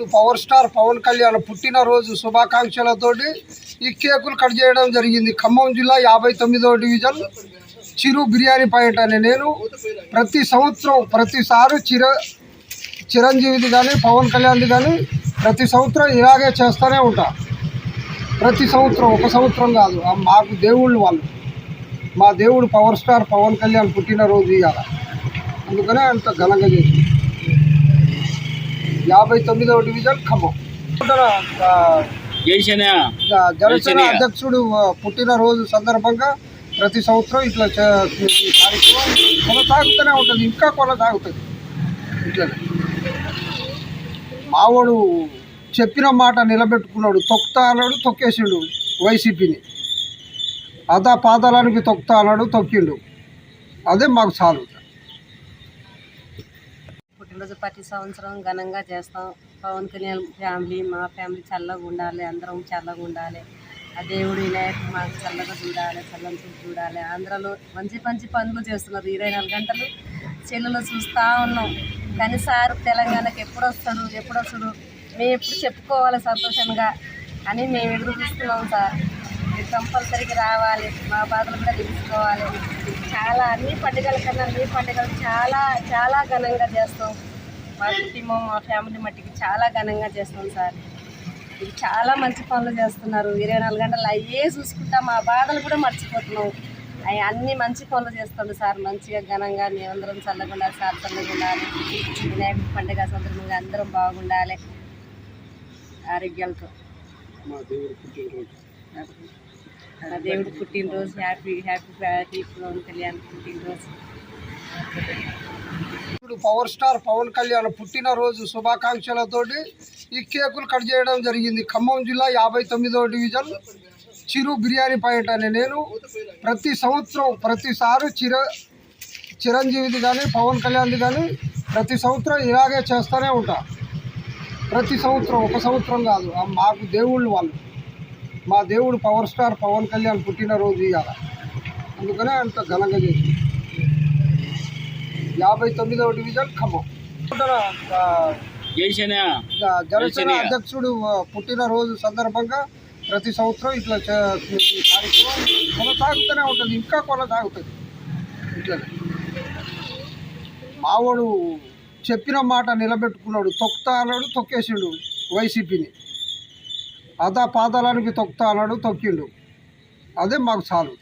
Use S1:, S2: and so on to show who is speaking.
S1: ఇప్పుడు power star Pawan Kalyan పుట్టినరోజు శుభాకాంక్షలతోటి ఈ కేకులు కట్ చేయడం జరిగింది. ఖమ్మం జిల్లా యాభై తొమ్మిదవ డివిజన్ చిరు బిర్యానీ పాయింట్ అని. నేను ప్రతి సంవత్సరం ప్రతిసారి చిర చిరంజీవిది కానీ పవన్ కళ్యాణ్ది కానీ ప్రతి సంవత్సరం ఇలాగే చేస్తూనే ఉంటా. ప్రతి సంవత్సరం ఒక సంవత్సరం కాదు. మాకు దేవుళ్ళు వాళ్ళు. మా దేవుడు పవర్ స్టార్ పవన్ కళ్యాణ్ పుట్టినరోజు ఇవాళ అందుకనే అంత ఘనంగా చేసింది యాభై తొమ్మిదవ డివిజన్ ఖమ్మం. జనసేన అధ్యక్షుడు పుట్టినరోజు సందర్భంగా ప్రతి సంవత్సరం ఇట్లా కార్యక్రమం కొనసాగుతూనే ఉంటుంది ఇంకా కొనసాగుతుంది. ఇట్లనే. మావాడు చెప్పిన మాట నిలబెట్టుకున్నాడు తొక్కుతా అన్నాడు తొక్కేసిండు వైసీపీని. అదా పాదాలానికి తొక్కుతా అన్నాడు తొక్కిండు. అదే మాకు చాలు.
S2: రోజు ప్రతి సంవత్సరం ఘనంగా చేస్తాం. పవన్ కళ్యాణ్ ఫ్యామిలీ మా ఫ్యామిలీ చల్లగా ఉండాలి అందరం చల్లగా ఉండాలి. ఆ దేవుడు వినాయకు మాకు చల్లగా చూడాలి చల్లని చూపు చూడాలి. ఆంధ్రలో మంచి మంచి పనులు చేస్తున్నారు. ఇరవై నాలుగు గంటలు చెల్లెలు చూస్తూ ఉన్నాం. కానీ సార్ తెలంగాణకి ఎప్పుడు వస్తాడు ఎప్పుడు వస్తాడు మేము ఎప్పుడు చెప్పుకోవాలి సంతోషంగా అని మేము ఎదురు చూస్తున్నాం సార్. కంపల్సరీగా రావాలి. మా బాధలు కూడా తెలుసుకోవాలి. చాలా అన్ని పండుగల కన్నా అన్ని పండుగలు చాలా చాలా ఘనంగా చేస్తాం. మా కుటుంబం మా ఫ్యామిలీ మట్టికి చాలా ఘనంగా చేస్తాం సార్. ఇది చాలా మంచి పనులు చేస్తున్నారు. ఇరవై నాలుగు గంటలు అయ్యే చూసుకుంటా మా బాధలు కూడా మర్చిపోతున్నాం. అవి అన్ని మంచి పనులు చేస్తుంది సార్. మంచిగా ఘనంగా మేమందరం చల్లగా ఉండాలి సార్ చల్లగా ఉండాలి వినాయకుడి పండుగ సందర్భంగా అందరం బాగుండాలి. ఆరోగ్యాలతో.
S1: మా దేవుడు పుట్టినరోజు
S2: happy happy happy Pawan Kalyan పుట్టినరోజు.
S1: ఇప్పుడు పవర్ స్టార్ పవన్ కళ్యాణ్ పుట్టినరోజు శుభాకాంక్షలతోటి ఈ కేకులు కట్ చేయడం జరిగింది. ఖమ్మం జిల్లా యాభై తొమ్మిదవ డివిజన్ చిరు బిర్యానీ పాయింట్ అని. నేను ప్రతి సంవత్సరం ప్రతిసారి చిర చిరంజీవిది కానీ పవన్ కళ్యాణ్ది కానీ ప్రతి సంవత్సరం ఇలాగే చేస్తూనే ఉంటా. ప్రతి సంవత్సరం ఒక సంవత్సరం కాదు. ఆ మాకు దేవుళ్ళు వాళ్ళు. మా దేవుడు పవర్ స్టార్ పవన్ కళ్యాణ్ పుట్టినరోజు ఇవాళ అందుకనే అంత ఘనంగా చేసి యాభై తొమ్మిదవ డివిజన్ ఖమ్మం. జనసేన అధ్యక్షుడు పుట్టినరోజు సందర్భంగా ప్రతి సంవత్సరం ఇట్లా కార్యక్రమం కొనసాగుతూనే ఉంటుంది. ఇంకా కొనసాగుతుంది. ఇట్లనే. మావాడు చెప్పిన మాట నిలబెట్టుకున్నాడు. తొక్కుతా అన్నాడు తొక్కేసిండు వైసీపీని. అదా పాతాలానికి తొక్కుతా అన్నాడు తొక్కిండు. అదే మాకు చాలు